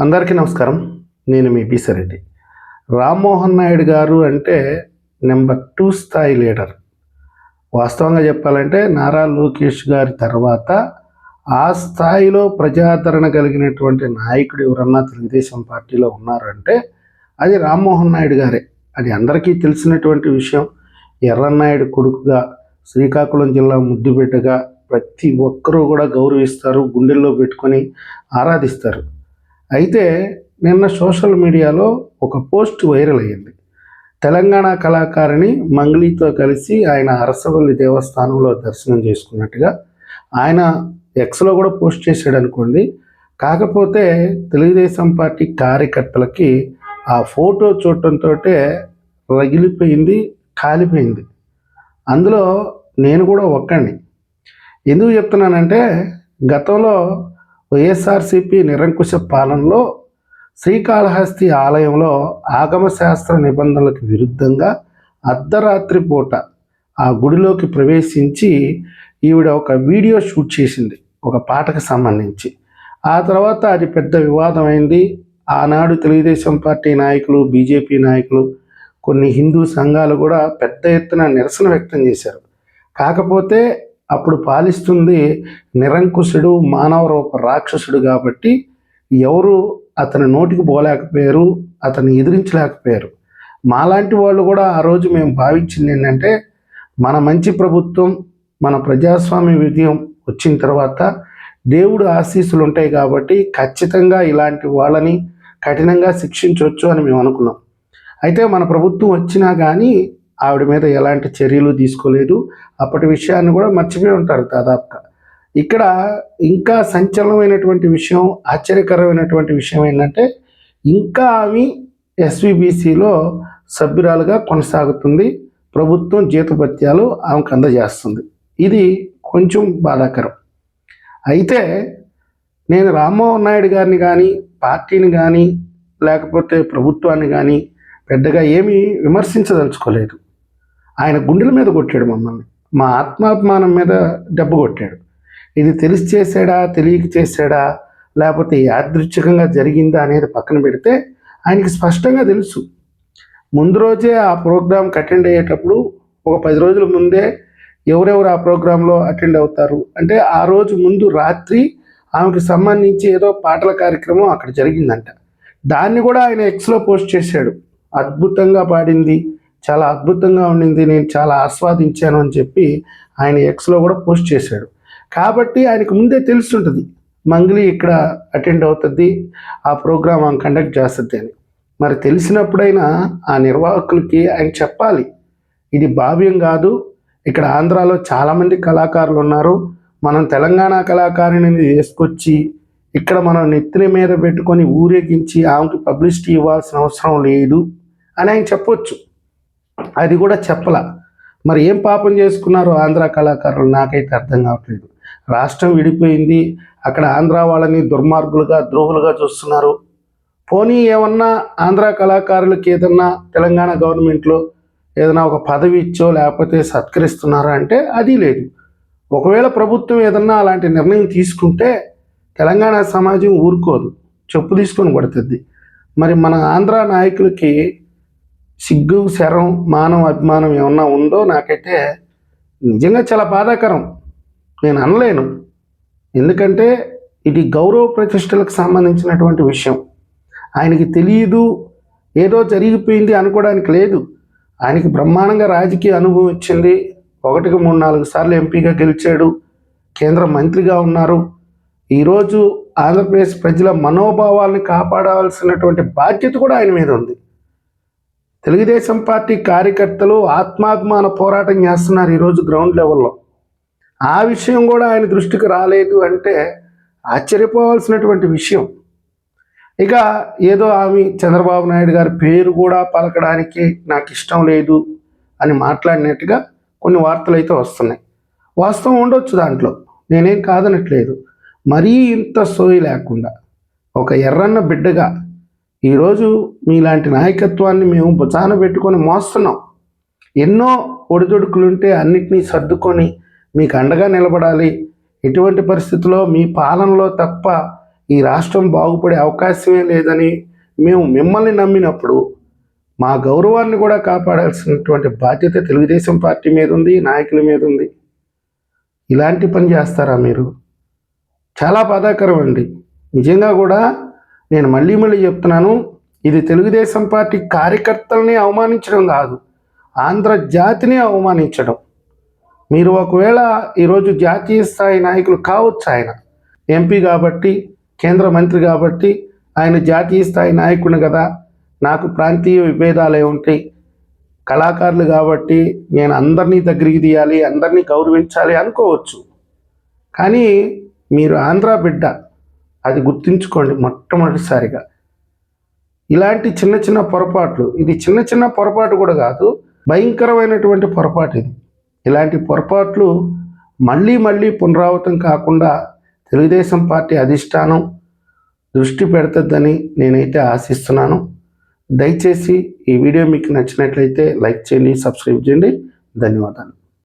అందరికీ నమస్కారం. నేను మీ బీసరెడ్డి రామ్మోహన్ నాయుడు గారు అంటే నెంబర్ టూ స్థాయి లీడర్. వాస్తవంగా చెప్పాలంటే నారా లోకేష్ గారి తర్వాత ఆ స్థాయిలో ప్రజాదరణ కలిగినటువంటి నాయకుడు ఎవరన్నా తెలుగుదేశం పార్టీలో ఉన్నారంటే అది రామ్మోహన్ నాయుడు గారే. అది అందరికీ తెలిసినటువంటి విషయం. ఎర్రన్నాయుడు కొడుకుగా శ్రీకాకుళం జిల్లా ముద్దుబిడ్డగా ప్రతి ఒక్కరూ కూడా గౌరవిస్తారు గుండెల్లో పెట్టుకొని ఆరాధిస్తారు. అయితే నిన్న సోషల్ మీడియాలో ఒక పోస్ట్ వైరల్ అయ్యింది. తెలంగాణ కళాకారిణి మంగ్లీతో కలిసి ఆయన అరసవల్లి దేవస్థానంలో దర్శనం చేసుకున్నట్టుగా ఆయన ఎక్స్లో కూడా పోస్ట్ చేశాడు అనుకోండి. కాకపోతే తెలుగుదేశం పార్టీ కార్యకర్తలకి ఆ ఫోటో చూడటంతో రగిలిపోయింది కాలిపోయింది. అందులో నేను కూడా ఒక్కడిని. ఎందుకు చెప్తున్నానంటే గతంలో వైఎస్ఆర్సిపి నిరంకుశ పాలనలో శ్రీకాళహస్తి ఆలయంలో ఆగమ శాస్త్ర నిబంధనలకు విరుద్ధంగా అర్ధరాత్రి పూట ఆ గుడిలోకి ప్రవేశించి ఈవిడ ఒక వీడియో షూట్ చేసింది ఒక పాటకు సంబంధించి. ఆ తర్వాత అది పెద్ద వివాదం అయింది ఆనాడు తెలుగుదేశం పార్టీ నాయకులు బీజేపీ నాయకులు కొన్ని హిందూ సంఘాలు కూడా పెద్ద ఎత్తున నిరసన వ్యక్తం చేశారు. కాకపోతే అప్పుడు పాలిస్తుంది నిరంకుశుడు మానవ రూప రాక్షసుడు కాబట్టి ఎవరు అతని నోటికి పోలేకపోయారు అతన్ని ఎదిరించలేకపోయారు. మాలాంటి వాళ్ళు కూడా ఆ రోజు మేము భావించింది ఏంటంటే మన మంచి ప్రభుత్వం మన ప్రజాస్వామ్య విజయం వచ్చిన తర్వాత దేవుడు ఆశీస్సులు ఉంటాయి కాబట్టి ఖచ్చితంగా ఇలాంటి వాళ్ళని కఠినంగా శిక్షించవచ్చు అని మేము అనుకున్నాం. అయితే మన ప్రభుత్వం వచ్చినా కానీ ఆవిడ మీద ఎలాంటి చర్యలు తీసుకోలేదు. అప్పటి విషయాన్ని కూడా మర్చిపోయి ఉంటారు దాదాపుగా. ఇక్కడ ఇంకా సంచలనమైనటువంటి విషయం ఆశ్చర్యకరమైనటువంటి విషయం ఏంటంటే ఇంకా ఆమె ఎస్విబిసిలో సభ్యురాలుగా కొనసాగుతుంది. ప్రభుత్వం జీతభత్యాలు ఆమెకు అందజేస్తుంది. ఇది కొంచెం బాధాకరం. అయితే నేను రామ్మోహన్ నాయుడు గారిని కానీ పార్టీని కానీ లేకపోతే ప్రభుత్వాన్ని కానీ పెద్దగా ఏమీ విమర్శించదలుచుకోలేదు. ఆయన గుండెల మీద కొట్టాడు మమ్మల్ని. మా ఆత్మాభిమానం మీద దెబ్బ కొట్టాడు. ఇది తెలిసి చేశాడా తెలియక చేశాడా లేకపోతే యాదృచ్ఛికంగా జరిగిందా అనేది పక్కన పెడితే ఆయనకి స్పష్టంగా తెలుసు. ముందు రోజే ఆ ప్రోగ్రామ్కి అటెండ్ అయ్యేటప్పుడు ఒక పది రోజుల ముందే ఎవరెవరు ఆ ప్రోగ్రాంలో అటెండ్ అవుతారు? అంటే ఆ రోజు ముందు రాత్రి ఆమెకు సంబంధించి ఏదో పాటల కార్యక్రమం అక్కడ జరిగిందంట. దాన్ని కూడా ఆయన ఎక్స్లో పోస్ట్ చేశాడు. అద్భుతంగా పాడింది. చాలా అద్భుతంగా ఉండింది నేను చాలా ఆస్వాదించాను అని చెప్పి ఆయన ఎక్స్లో కూడా పోస్ట్ చేశాడు. కాబట్టి ఆయనకు ముందే తెలుసుంటుంది మంగ్లీ ఇక్కడ అటెండ్ అవుతుంది ఆ ప్రోగ్రామ్ ఆమె కండక్ట్ చేస్తుంది అని. మరి తెలిసినప్పుడైనా ఆ నిర్వాహకులకి ఆయన చెప్పాలి ఇది భావ్యం కాదు ఇక్కడ ఆంధ్రాలో చాలామంది కళాకారులు ఉన్నారు మనం తెలంగాణ కళాకారుని వేసుకొచ్చి ఇక్కడ మనం నెత్తిన మీద పెట్టుకొని ఊరేగించి ఆమెకి పబ్లిసిటీ ఇవ్వాల్సిన అవసరం లేదు అని ఆయన చెప్పొచ్చు. అది కూడా చెప్పల. మరి ఏం పాపం చేసుకున్నారో ఆంధ్ర కళాకారులు నాకైతే అర్థం కావట్లేదు. రాష్ట్రం విడిపోయింది అక్కడ ఆంధ్ర వాళ్ళని దుర్మార్గులుగా ద్రోహులుగా చూస్తున్నారు. పోనీ ఏమన్నా ఆంధ్ర కళాకారులకి ఏదన్నా తెలంగాణ గవర్నమెంట్లో ఏదైనా ఒక పదవి ఇచ్చో లేకపోతే సత్కరిస్తున్నారా అంటే అది లేదు. ఒకవేళ ప్రభుత్వం ఏదన్నా అలాంటి నిర్ణయం తీసుకుంటే తెలంగాణ సమాజం ఊరుకోదు చెప్పు తీసుకొని కొడుతుంది మరి మన ఆంధ్ర నాయకులకి సిగ్గు శరం మానం అభిమానం ఏమన్నా ఉందో నాకైతే నిజంగా చాలా బాధాకరం. నేను అనలేను. ఎందుకంటే ఇది గౌరవ ప్రతిష్టలకు సంబంధించినటువంటి విషయం. ఆయనకి తెలియదు ఏదో జరిగిపోయింది అనుకోవడానికి లేదు. ఆయనకి బ్రహ్మాండంగా రాజకీయ అనుభవం ఇచ్చింది. ఒకటికి మూడు నాలుగు సార్లు ఎంపీగా గెలిచాడు. కేంద్ర మంత్రిగా ఉన్నారు. ఈరోజు ఆంధ్రప్రదేశ్ ప్రజల మనోభావాలను కాపాడాల్సినటువంటి బాధ్యత కూడా ఆయన మీద ఉంది. తెలుగుదేశం పార్టీ కార్యకర్తలు ఆత్మాభిమాన పోరాటం చేస్తున్నారు ఈరోజు గ్రౌండ్ లెవెల్లో ఆ విషయం కూడా ఆయన దృష్టికి రాలేదు అంటే ఆశ్చర్యపోవాల్సినటువంటి విషయం. ఇక ఏదో ఆమె చంద్రబాబు నాయుడు గారి పేరు కూడా పలకడానికి నాకు ఇష్టం లేదు అని మాట్లాడినట్టుగా కొన్ని వార్తలు అయితే వస్తున్నాయి. వాస్తవం ఉండొచ్చు దాంట్లో. నేనేం కాదనట్లేదు. మరీ ఇంత సోయి లేకుండా ఒక ఎర్రన్న బిడ్డగా ఈరోజు మీలాంటి నాయకత్వాన్ని మేము భుజాన పెట్టుకొని మోస్తున్నాం. ఎన్నో ఒడిదొడుకులుంటే అన్నిటినీ సర్దుకొని మీకు అండగా నిలబడాలి. ఎటువంటి పరిస్థితుల్లో మీ పాలనలో తప్ప ఈ రాష్ట్రం బాగుపడే అవకాశమే లేదని మేము మిమ్మల్ని నమ్మినప్పుడు మా గౌరవాన్ని కూడా కాపాడాల్సినటువంటి బాధ్యత తెలుగుదేశం పార్టీ మీద ఉంది నాయకుల మీద ఉంది. ఇలాంటి పని చేస్తారా మీరు? చాలా బాధాకరం అండి నిజంగా కూడా నేను మళ్ళీ మళ్ళీ చెప్తున్నాను ఇది తెలుగుదేశం పార్టీ కార్యకర్తల్ని అవమానించడం కాదు ఆంధ్ర జాతిని అవమానించడం. మీరు ఒకవేళ ఈరోజు జాతీయ స్థాయి నాయకులు కావచ్చు ఆయన ఎంపీ కాబట్టి కేంద్ర మంత్రి కాబట్టి ఆయన జాతీయ స్థాయి నాయకుని కదా నాకు ప్రాంతీయ విభేదాలు ఉంటాయి కళాకారులు కాబట్టి నేను అందరినీ దగ్గరికి తీయాలి అందరినీ గౌరవించాలి అనుకోవచ్చు. కానీ మీరు ఆంధ్ర బిడ్డ అది గుర్తుంచుకోండి మొట్టమొదటిసారిగా. ఇలాంటి చిన్న చిన్న పొరపాట్లు ఇది చిన్న చిన్న పొరపాటు కూడా కాదు భయంకరమైనటువంటి పొరపాటు ఇది. ఇలాంటి పొరపాట్లు మళ్ళీ మళ్ళీ పునరావృతం కాకుండా తెలుగుదేశం పార్టీ అధిష్టానం దృష్టి పెడుతుందని నేనైతే ఆశిస్తున్నాను. దయచేసి ఈ వీడియో మీకు నచ్చినట్లయితే లైక్ చేయండి సబ్స్క్రైబ్ చేయండి. ధన్యవాదాలు.